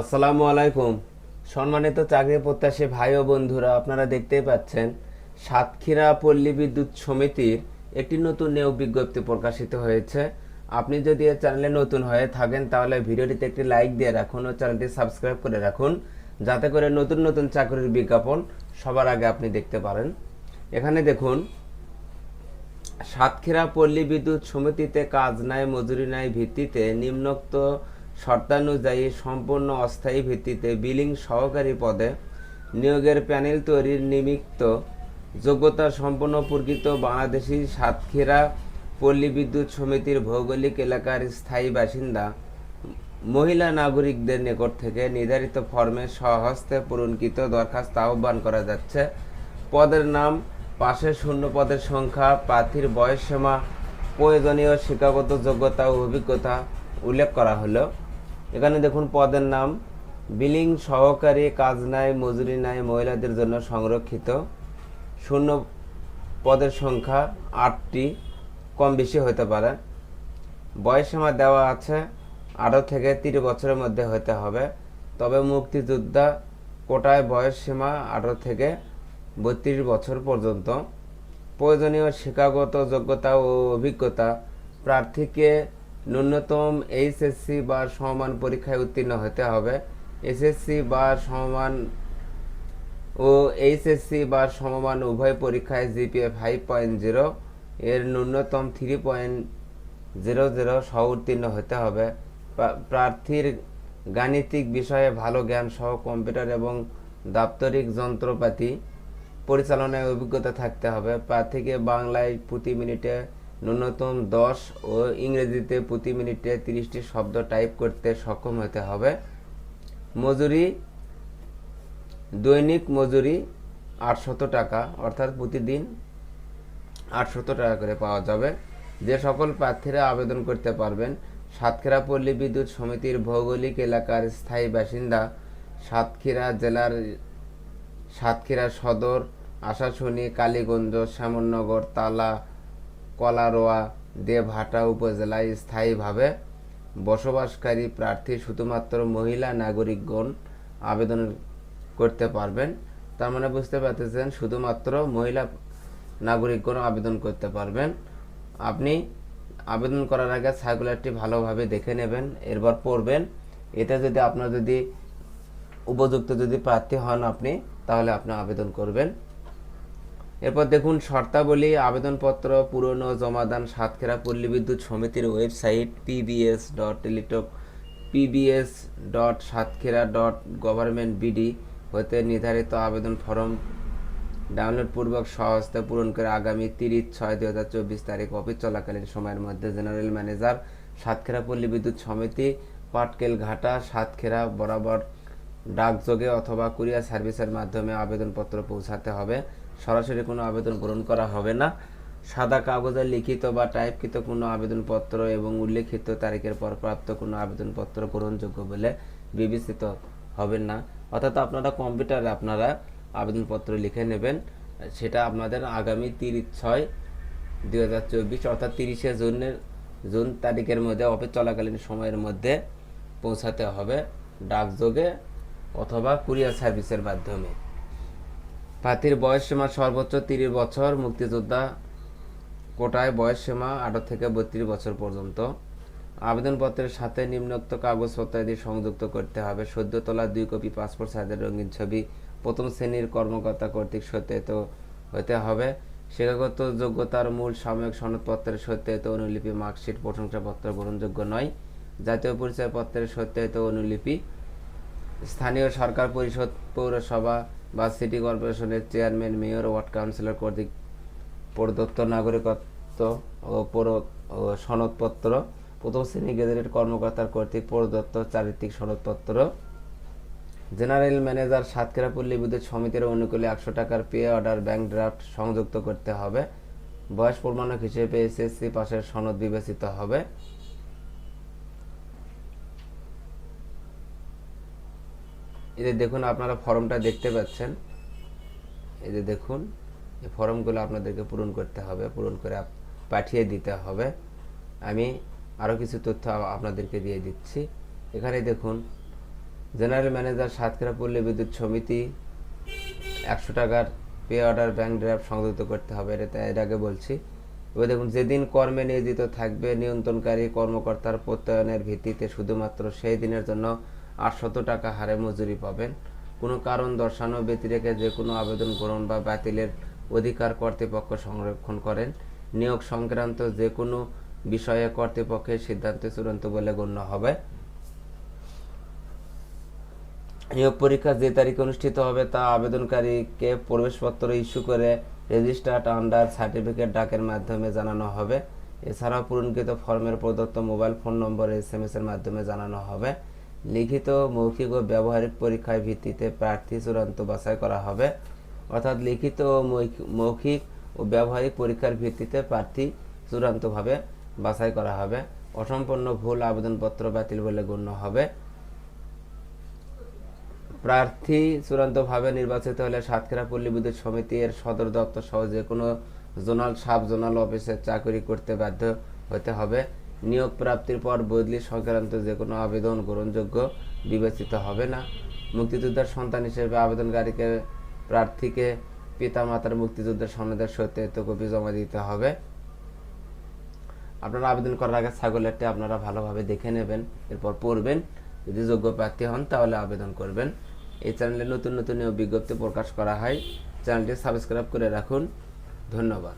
আসসালামু আলাইকুম। সম্মানিত চাকরি প্রত্যাশী ভাই ও বন্ধুরা, আপনারা দেখতেই পাচ্ছেন সাতক্ষীরা পল্লী বিদ্যুৎ সমিতির একটি নতুন নিয়োগ বিজ্ঞপ্তি প্রকাশিত হয়েছে। আপনি যদি এই চ্যানেলে নতুন হয়ে থাকেন, তাহলে ভিডিওটিতে একটি লাইক দিয়ে রাখুন ও চ্যানেলটি সাবস্ক্রাইব করে রাখুন, যাতে করে নতুন নতুন চাকরির বিজ্ঞাপন সবার আগে আপনি দেখতে পারেন। এখানে দেখুন, সাতক্ষীরা পল্লী বিদ্যুৎ সমিতিতে কাজ নাই, মজুরি নাই ভিত্তিতে নিম্নোক্ত শর্তানুযায়ী সম্পূর্ণ অস্থায়ী ভিত্তিতে বিলিং সহকারী পদে নিয়োগের প্যানেল তৈরির নিমিত্ত যোগ্যতা সম্পন্ন প্রকৃত বাংলাদেশি সাতক্ষীরা পল্লী বিদ্যুৎ সমিতির ভৌগোলিক এলাকার স্থায়ী বাসিন্দা, মহিলা নাগরিকদের নিকট থেকে নির্ধারিত ফর্মে স্বহস্তে পূরণকৃত দরখাস্ত আহ্বান করা যাচ্ছে। পদের নাম, পাশে শূন্য পদের সংখ্যা, প্রার্থীর বয়সসীমা, প্রয়োজনীয় শিক্ষাগত যোগ্যতা ও অভিজ্ঞতা উল্লেখ করা হলো। এখানে দেখুন পদের নাম, বিলিং সহকারী কাজ নাই মজুরি নাই মহিলাদের জন্য সংরক্ষিত। শূন্য পদের সংখ্যা আটটি, কম বেশি হতে পারে। বয়সসীমা দেওয়া আছে আঠারো থেকে তিরিশ বছরের মধ্যে হতে হবে। তবে মুক্তিযোদ্ধা কোটায় বয়স সীমা আঠারো থেকে বত্রিশ বছর পর্যন্ত। প্রয়োজনীয় শিক্ষাগত যোগ্যতা ও অভিজ্ঞতা প্রার্থীকে ন্যূনতম এইচএসসি বা সমমান পরীক্ষায় উত্তীর্ণ হতে হবে। এসএসসি বা সমমান ও এইচএসসি বা সমমান উভয় পরীক্ষায় জিপিএ ফাইভ পয়েন্ট জিরো এর ন্যূনতম থ্রি পয়েন্ট জিরো জিরো সহ উত্তীর্ণ হতে হবে। প্রার্থীর গাণিতিক বিষয়ে ভালো জ্ঞান সহ কম্পিউটার এবং দাপ্তরিক যন্ত্রপাতি পরিচালনায় অভিজ্ঞতা থাকতে হবে। প্রার্থীকে বাংলায় প্রতি মিনিটে ন্যূনতম দশ ও ইংরেজিতে প্রতি মিনিটে তিরিশটি শব্দ টাইপ করতে সক্ষম হতে হবে। মজুরি, দৈনিক মজুরি আটশত টাকা, অর্থাৎ প্রতিদিন আটশত টাকা করে পাওয়া যাবে। যে সকল প্রার্থীরা আবেদন করতে পারবেন, সাতক্ষীরা পল্লী বিদ্যুৎ সমিতির ভৌগোলিক এলাকার স্থায়ী বাসিন্দা, সাতক্ষীরা জেলার সাতক্ষীরা সদর, আশাশুনি, কালীগঞ্জ, শ্যামনগর, তালা কলারোয়া দেবহাটা উপজেলায় স্থায়ীভাবে বসবাসকারী প্রার্থী শুধুমাত্র মহিলা নাগরিকগণ আবেদন করতে পারবেন। তার মানে বুঝতে পারতেছেন, শুধুমাত্র মহিলা নাগরিকগণ আবেদন করতে পারবেন। আপনি আবেদন করার আগে সার্কুলারটি ভালোভাবে দেখে নেবেন, এরপর পড়বেন। এটা যদি আপনার যদি উপযুক্ত যদি প্রার্থী হন আপনি, তাহলে আপনি আবেদন করবেন। এরপর দেখুন শর্তাবলী, আবেদনপত্র পূরণ ও জমাদান, সাতক্ষীরা পল্লী বিদ্যুৎ সমিতির website PBS dot Teletalk PBS dot Satkhira dot government BD হতে নির্ধারিত আবেদন ফর্ম ডাউনলোড পূর্বক সহজতে পূরণ করে আগামী তিরিশ ছয় দুই হাজার চব্বিশ তারিখ অফিস চলাকালীন সময়ের মধ্যে জেনারেল ম্যানেজার, সাতক্ষীরা পল্লী বিদ্যুৎ সমিতি, পাটকেল ঘাটা, সাতক্ষীরা, বরাবর ডাকযোগে অথবা কুরিয়ার সার্ভিসের মাধ্যমে আবেদনপত্র পৌঁছাতে হবে। সরাসরি কোনো আবেদন গ্রহণ করা হবে না। সাদা কাগজে লিখিত বা টাইপকৃত কোনো আবেদনপত্র এবং উল্লেখিত তারিখের পর প্রাপ্ত কোনো আবেদনপত্র গ্রহণযোগ্য বলে বিবেচিত হবেন না। অর্থাৎ আপনারা কম্পিউটারে আপনারা আবেদনপত্র লিখে নেবেন। সেটা আপনাদের আগামী তিরিশ ছয় দুই হাজার চব্বিশ, অর্থাৎ তিরিশে জুনের, জুন তারিখের মধ্যে অফিস চলাকালীন সময়ের মধ্যে পৌঁছাতে হবে। ডাকযোগে অথবা কুরিয়ার সার্ভিসের মাধ্যমে। প্রার্থীর বয়সসীমা সর্বোচ্চ তিরিশ বছর, মুক্তিযোদ্ধা কোটায় বয়সসীমা আঠারো থেকে বত্রিশ বছর পর্যন্ত। আবেদনপত্রের সাথে নিম্নোক্ত কাগজপত্র আদি সংযুক্ত করতে হবে। সদ্য তোলা দুই কপি, পাসপোর্ট সাইজের রঙিন ছবি, প্রথম শ্রেণির কর্মকর্তা কর্তৃক সত্যায়িত হতে হবে। শিক্ষাগত যোগ্যতার মূল সাময়িক সনদপত্রের সত্যায়িত অনুলিপি, মার্কশিট, প্রশংসাপত্র গ্রহণযোগ্য নয়। জাতীয় পরিচয়পত্রের সত্যায়িত অনুলিপি স্থানীয় সরকার পরিষদ পৌরসভা বা সিটি কর্পোরেশনের চেয়ারম্যান, মেয়র ওয়ার্ড কাউন্সিলর কর্তৃক প্রদত্ত নাগরিকত্ব ও পৌর সনদপত্র প্রথম শ্রেণি গেজেটেড কর্মকর্তার কর্তৃক প্রদত্ত চারিত্রিক সনদপত্র। জেনারেল ম্যানেজার সাতক্ষীরা পল্লী বিদ্যুৎ সমিতির অনুকূলে একশো টাকার পে অর্ডার ব্যাংক ড্রাফট সংযুক্ত করতে হবে। বয়স প্রমাণক হিসেবে এসএসসি পাশের সনদ বিবেচিত হবে। যে দেখুন, আপনারা ফর্মটা দেখতে পাচ্ছেন। এই যে দেখুন, এই ফর্মগুলো আপনাদেরকে পূরণ করতে হবে, পূরণ করে পাঠিয়ে দিতে হবে। আমি আরও কিছু তথ্য আপনাদেরকে দিয়ে দিচ্ছি। এখানে দেখুন, জেনারেল ম্যানেজার সাতক্ষীরা পল্লী বিদ্যুৎ সমিতি একশো টাকার পে অর্ডার ব্যাংক ড্রাফট সংযুক্ত করতে হবে, এটা এর আগে বলছি। এবার দেখুন, যেদিন কর্মে নিয়োজিত থাকবে, নিয়ন্ত্রণকারী কর্মকর্তার প্রত্যয়নের ভিত্তিতে শুধুমাত্র সেই দিনের জন্য আটশত টাকা হারে মজুরি পাবেন। কোনো কারণ দর্শানো ব্যতিরেকে যে কোনো আবেদন গ্রহণ বা বাতিলের অধিকার কর্তৃপক্ষ সংরক্ষণ করেন। নিয়োগ সংক্রান্ত যে কোনো বিষয়ে কর্তৃপক্ষের সিদ্ধান্ত চূড়ান্ত বলে গণ্য হবে। নিয়োগ পরীক্ষা যে তারিখে অনুষ্ঠিত হবে তা আবেদনকারীকে প্রবেশপত্র ইস্যু করে রেজিস্টার্ড আন্ডার সার্টিফিকেট ডাকের মাধ্যমে জানানো হবে। এছাড়াও পূরণকৃত ফর্মের প্রদত্ত মোবাইল ফোন নম্বরে এস এম এস এর মাধ্যমে জানানো হবে। লিখিত মৌখিক ও ব্যবহারিক পরীক্ষার ভিত্তিতে প্রার্থী চূড়ান্ত বাছাই করা হবে। অর্থাৎ লিখিত ও মৌখিক- ও ব্যবহারিক পরীক্ষার ভিত্তিতে প্রার্থী চূড়ান্তভাবে বাছাই করা হবে। অসম্পূর্ণ ভুল আবেদনপত্র বাতিল বলে গণ্য হবে। প্রার্থী চূড়ান্তভাবে নির্বাচিত হলে সাতক্ষীরা পল্লী বিদ্যুৎ সমিতি এর সদর দপ্তর সহ যে কোনো জোনাল, সাব জোনাল অফিসে চাকরি করতে বাধ্য হতে হবে। নিয়োগ প্রাপ্তির পর বদলি সংক্রান্ত যে কোনো আবেদন গ্রহণযোগ্য বিবেচিত হবে না। মুক্তিযোদ্ধার সন্তান হিসেবে আবেদনকারীকে প্রার্থীকে পিতামাতার মুক্তিযোদ্ধার সনদের সত্যায়িত কপি জমা দিতে হবে। আপনারা আবেদন করার আগে ছাগলেরটা আপনারা ভালোভাবে দেখে নেবেন, এরপর পড়বেন। যদি যোগ্য প্রার্থী হন, তাহলে আবেদন করবেন। এই চ্যানেলে নতুন নতুন বিজ্ঞপ্তি প্রকাশ করা হয়। চ্যানেলটি সাবস্ক্রাইব করে রাখুন। ধন্যবাদ।